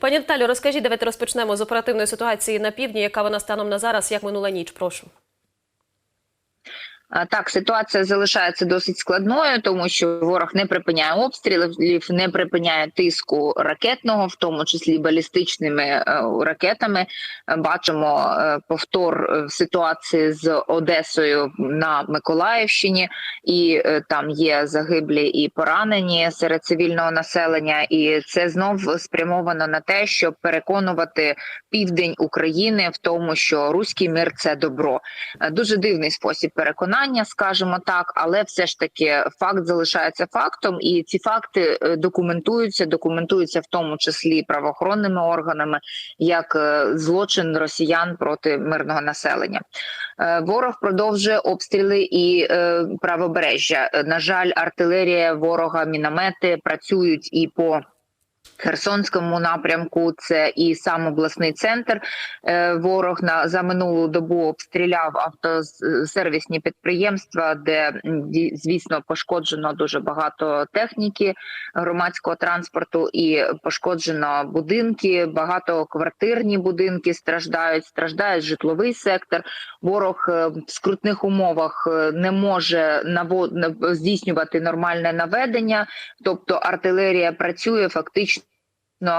Пані Наталю, розкажіть, давайте розпочнемо з оперативної ситуації на півдні. Яка вона станом на зараз? Як минула ніч? Прошу. Так, ситуація залишається досить складною, тому що ворог не припиняє обстрілів, не припиняє тиску ракетного, в тому числі балістичними е, ракетами. Е, Бачимо е, повтор ситуації з Одесою на Миколаївщині, і там є загиблі і поранені серед цивільного населення. І це знов спрямовано на те, щоб переконувати південь України в тому, що руський мир це добро. Дуже дивний спосіб переконання, скажімо так, але все ж таки факт залишається фактом, і ці факти е, документуються, документуються в тому числі правоохоронними органами як е, злочин росіян проти мирного населення. Е, Ворог продовжує обстріли і правобережжя. На жаль, артилерія ворога, міномети працюють і по. Херсонському напрямку це і сам обласний центр. Е, Ворог на за минулу добу обстріляв автосервісні підприємства, де звісно пошкоджено дуже багато техніки громадського транспорту, і пошкоджено будинки. Багатоквартирні будинки страждають. Страждає житловий сектор. Ворог е, в скрутних умовах е, не може здійснювати нормальне наведення, тобто артилерія працює фактично.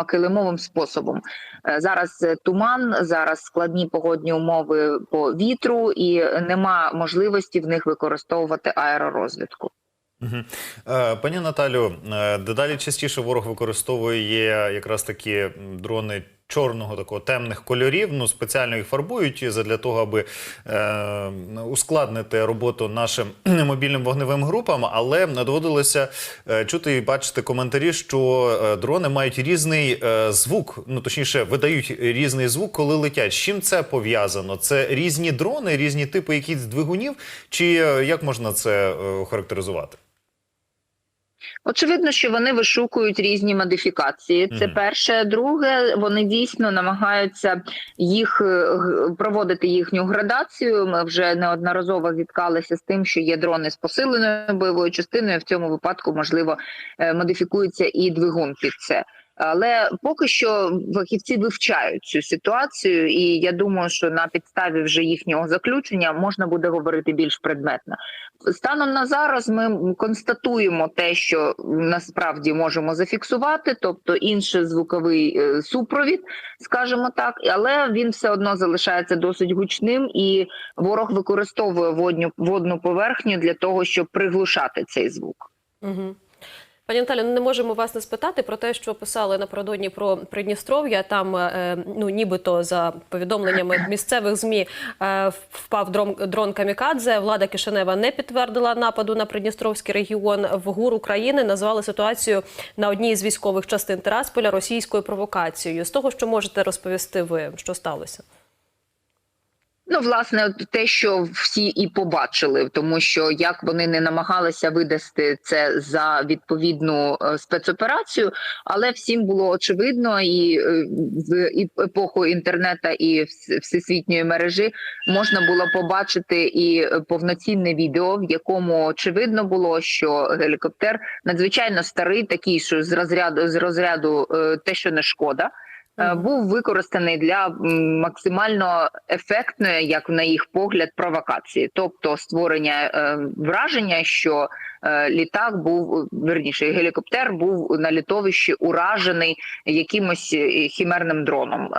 Килимовим способом Е, зараз е, туман, зараз складні погодні умови по вітру, і нема можливості в них використовувати аеророзвідку. Е, Пані Наталю, дедалі частіше ворог використовує якраз такі дрони чорного такого темних кольорів. Ну спеціально їх фарбують для того, аби е, ускладнити роботу нашим мобільним вогневим групам. Але доводилося е, чути і бачити коментарі, що е, дрони мають різний е, звук, ну точніше, видають різний звук, коли летять. З чим це пов'язано? Це різні дрони, різні типи якісь двигунів, чи е, як можна це е, охарактеризувати? Очевидно, що вони вишукують різні модифікації. Це перше. Друге, вони дійсно намагаються їх е, проводити їхню градацію. Ми вже неодноразово зіткалися з тим, що є дрони з посиленою бойовою частиною. В цьому випадку можливо е, модифікується і двигун під це. Але поки що фахівці вивчають цю ситуацію, і я думаю, що на підставі вже їхнього заключення можна буде говорити більш предметно. Станом на зараз ми констатуємо те, що насправді можемо зафіксувати, тобто інший звуковий е, супровід, скажімо так, але він все одно залишається досить гучним, і ворог використовує водню водну поверхню для того, щоб приглушати цей звук. Угу. Пані Наталю, ну не можемо вас не спитати про те, що писали напередодні про Придністров'я. Там, е, ну нібито за повідомленнями місцевих змі е, впав дрон, дрон Камікадзе. Влада Кишинева не підтвердила нападу на Придністровський регіон. В ГУР України назвали ситуацію на одній з військових частин Терасполя російською провокацією. З того, що можете розповісти, ви що сталося? Ну, власне, те, що всі і побачили, тому що як вони не намагалися видасти це за відповідну е, спецоперацію, але всім було очевидно, і е, в епоху інтернету і всесвітньої мережі можна було побачити і повноцінне відео, в якому очевидно було, що гелікоптер надзвичайно старий, такий, що з розряду з розряду е, те, що не шкода. Був використаний для максимально ефектної, як на їх погляд, провокації, тобто створення е, враження, що е, літак був верніше, гелікоптер був на літовищі уражений якимось е, хімерним дроном.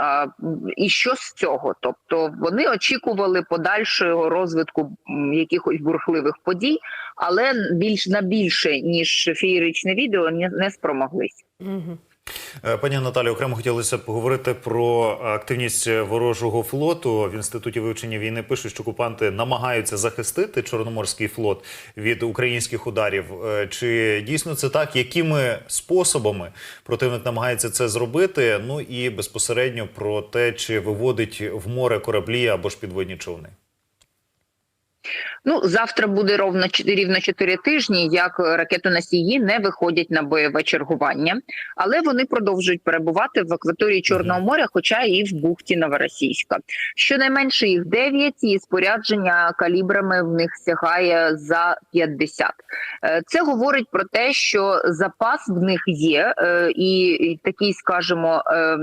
І що з цього? Тобто вони очікували подальшого розвитку якихось бурхливих подій, але більш на більше ніж феєричне відео не, не спромоглись. Е, Пані Наталі, окремо хотілося б поговорити про активність ворожого флоту. В інституті вивчення війни пишуть, що окупанти намагаються захистити Чорноморський флот від українських ударів. Е, Чи дійсно це так? Якими способами противник намагається це зробити? Ну і безпосередньо про те, чи виводить в море кораблі або ж підводні човни? Ну завтра буде ровно рівно 4 тижні, як ракетоносії не виходять на бойове чергування, але вони продовжують перебувати в акваторії Чорного моря, хоча і в бухті Новоросійська. Щонайменше їх 9, і спорядження калібрами в них сягає за 50. Е, Це говорить про те, що запас в них є, е, і такий, скажімо, е,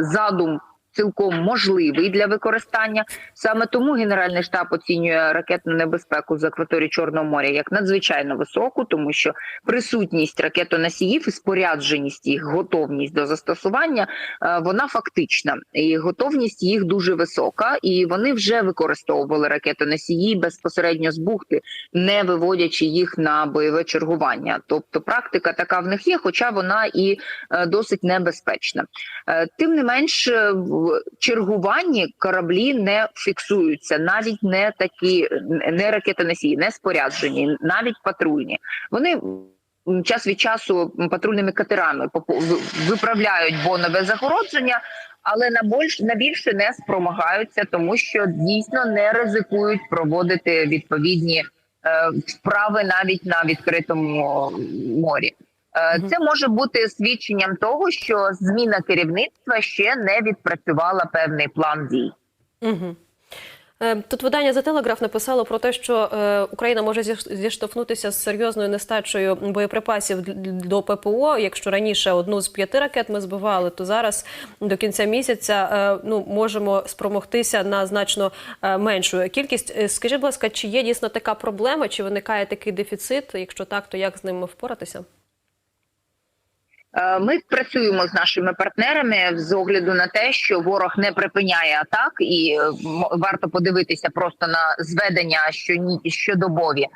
задум. Цілком можливий для використання саме тому Генеральний штаб оцінює ракетну небезпеку з акваторії Чорного моря як надзвичайно високу, тому що присутність ракетоносіїв і спорядженість їх, готовність до застосування, е, вона фактична, і готовність їх дуже висока, і вони вже використовували ракетоносії безпосередньо з бухти, не виводячи їх на бойове чергування. Тобто практика така в них є, хоча вона і е, досить небезпечна. Е, Тим не менш, чергуванні кораблі не фіксуються, навіть не такі не ракетоносії, не споряджені, навіть патрульні. Вони час від часу патрульними катерами виправляють бонове загородження. Але на більш на більше не спромагаються, тому що дійсно не ризикують проводити відповідні е, вправи навіть на відкритому морі. Е. Це може бути свідченням того, що зміна керівництва ще не відпрацювала певний план дій. Угу. Тут видання The Telegraph написало про те, що е, Україна може зіш- зіштовхнутися з серйозною нестачею боєприпасів до ППО. Якщо раніше одну з п'яти ракет ми збивали, то зараз до кінця місяця е, ну можемо спромогтися на значно е, меншу кількість. Е, Скажіть, будь ласка, чи є дійсно така проблема, чи виникає такий дефіцит? Якщо так, то як з ним впоратися? Е, Ми працюємо з нашими партнерами з огляду на те, що ворог не припиняє атак, і е, варто подивитися просто на зведення щодобові е,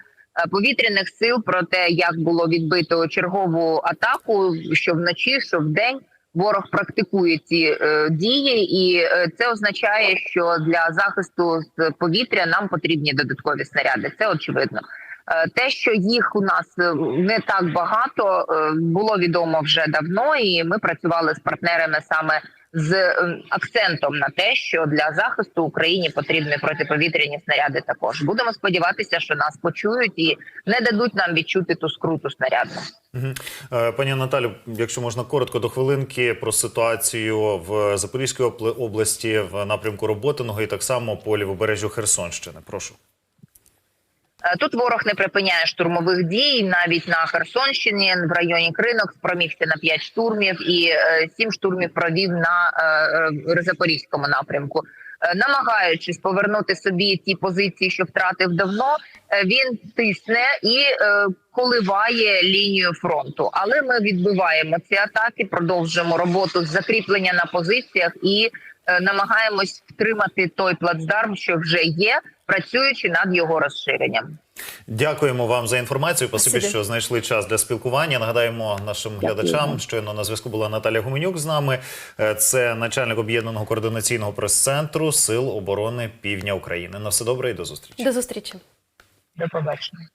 повітряних сил про те, як було відбито чергову атаку, що вночі, що вдень. Ворог практикує ці е, дії, і це означає, що для захисту з повітря нам потрібні додаткові снаряди. Це очевидно. Е, Те, що їх у нас е, не так багато, е, було відомо вже давно, і ми працювали з партнерами саме з акцентом на те, що для захисту Україні потрібні протиповітряні снаряди. Також будемо сподіватися, що нас почують і не дадуть нам відчути ту скруту снаряду. Пані Наталю, якщо можна коротко до хвилинки про ситуацію в Запорізькій обла- області в напрямку Роботиного і так само по лівобережжю Херсонщини. Прошу. Е, Тут ворог не припиняє штурмових дій. Навіть на Херсонщині в районі Кринок промігся на 5 штурмів і 7 штурмів провів на е, е, Запорізькому напрямку. Е, Намагаючись повернути собі ті позиції, що втратив давно, е, він тисне і е, коливає лінію фронту. Але ми відбиваємо ці атаки, продовжуємо роботу з закріплення на позиціях і намагаємось втримати той плацдарм, що вже є, працюючи над його розширенням. Дякуємо вам за інформацію. Спасибі, що знайшли час для спілкування. Нагадаємо нашим глядачам, щойно на зв'язку була Наталя Гуменюк з нами. Е, Це начальник об'єднаного координаційного прес-центру Сил оборони Півдня України. На все добре і до зустрічі. До зустрічі. До побачення.